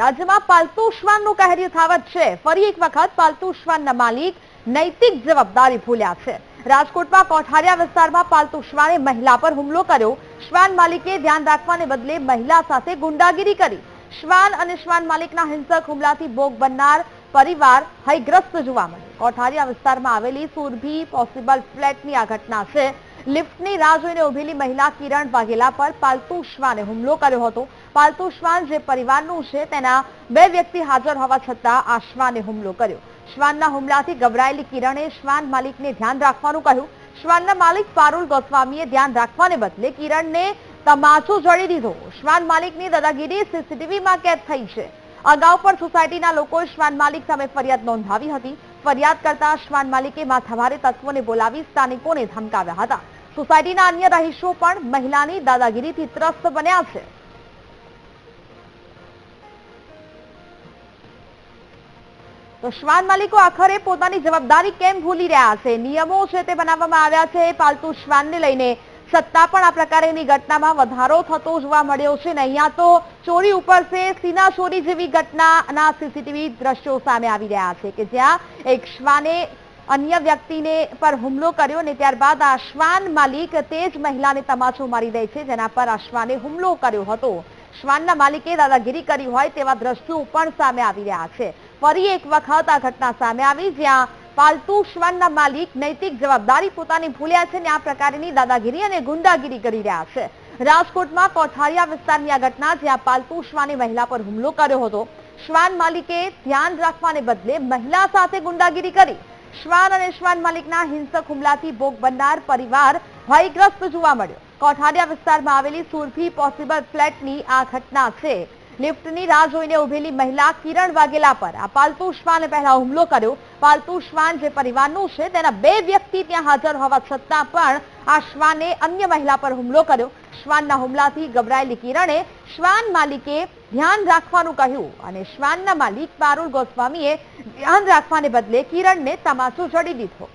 રાજ્યમાં પાલતુ શ્વાનનું કહેર્યું થાવત છે. ફરી એક વખત પાલતુ શ્વાનના માલિક નૈતિક જવાબદારી ભૂલ્યા છે. રાજકોટમાં કોઠારિયા વિસ્તારમાં પાલતુ શ્વાને મહિલા પર હુમલો કર્યો. શ્વાન માલિકે ધ્યાન રાખવાને બદલે મહિલા સાથે ગુંડાગીરી કરી. શ્વાન અને શ્વાન માલિકના હિંસક હુમલાથી ભોગ બનનાર પરિવાર હયગ્રસ્ત જોવા મળ્યો. કોઠારિયા વિસ્તારમાં આવેલી સુરભી પોસિબલ ફ્લેટની આ ઘટના છે. લિફ્ટની રાહ જોઈને ઉભેલી મહિલા કિરણ વાઘેલા પર પાલતુ શ્વાને હુમલો કર્યો હતો. પાલતુ શ્વાન જે પરિવારનું છે, તેના બે વ્યક્તિ હાજર હોવા છતાં આ શ્વાને હુમલો કર્યો. શ્વાનના હુમલાથી ગભરાયેલી કિરણે શ્વાન માલિકને ધ્યાન રાખવાનું કહ્યું. શ્વાનના માલિક પારુલ ગોસ્વામીએ ધ્યાન રાખવાને બદલે કિરણને તમાચો જડી દીધો. શ્વાન માલિકની દાદાગીરી સીસીટીવીમાં કેદ થઈ છે. અગાઉ પણ સોસાયટીના લોકોએ શ્વાન માલિક સામે ફરિયાદ નોંધાવી હતી. ફરિયાદ કરતા શ્વાન માલિકે માથાભારે તત્વોને બોલાવી સ્થાનિકોને ધમકાવ્યા હતા. સોસાયટીના અન્ય રહીશો પણ મહિલાની દાદાગીરીથી ત્રસ્ત બન્યા છે. તો શ્વાન માલિકો આખરે પોતાની જવાબદારી કેમ ભૂલી રહ્યા છે? નિયમો છે તે બનાવવામાં આવ્યા છે. પાલતુ શ્વાનને લઈને સત્તા પણ આ પ્રકારેની ઘટનામાં વધારો થતો જોવા મળ્યો છે ને અહીંયા તો ચોરી ઉપર છે, સીના ચોરી જેવી ઘટનાના સીસીટીવી દ્રશ્યો સામે આવી રહ્યા છે કે જ્યાં એક શ્વાને અન્ય વ્યક્તિને પર હુમલો કર્યો ને ત્યારબાદ આ શ્વાન માલિક તે જ મહિલાને તમાચો મારી દે છે, જેના પર આ શ્વાને હુમલો કર્યો હતો. શ્વાનના માલિકે દાદાગીરી કરી હોય તેવા દ્રશ્યો પણ સામે આવી રહ્યા છે. ફરી એક વખત આ ઘટના સામે આવી, જ્યાં પાલતુ શ્વાનના માલિક નૈતિક જવાબદારી પોતાની ભૂલ્યા છે ને આ પ્રકારની દાદાગીરી અને ગુંડાગીરી કરી રહ્યા છે. રાજકોટમાં કોઠારિયા વિસ્તારની આ ઘટના, જ્યાં પાલતુ શ્વાને મહિલા પર હુમલો કર્યો હતો. શ્વાન માલિકે ધ્યાન રાખવાને બદલે મહિલા સાથે ગુંડાગીરી કરી. શ્વાન અને શ્વાન માલિકના હિંસક હુમલાથી ભોગ બનનાર પરિવાર ભયગ્રસ્ત જોવા મળ્યો. કોઠારિયા વિસ્તારમાં આવેલી સુરભી પોસિબલ ફ્લેટની આ ઘટના છે. લિફ્ટની રાહ જોઈને ઉભેલી મહિલા કિરણ વાઘેલા પર આ પાલતુ શ્વાને પહેલા હુમલો કર્યો. પાલતુ શ્વાન જે પરિવારનું છે, તેના બે વ્યક્તિ ત્યાં હાજર હોવા છતાં પણ આ શ્વાને અન્ય મહિલા પર હુમલો કર્યો. શ્વાનના હુમલાથી ગભરાયેલી કિરણે શ્વાન માલિકે ધ્યાન રાખવાનું કહ્યું અને શ્વાનના માલિક પારુલ ગોસ્વામીએ ધ્યાન રાખવાને બદલે કિરણને તમાચો જડી દીધો.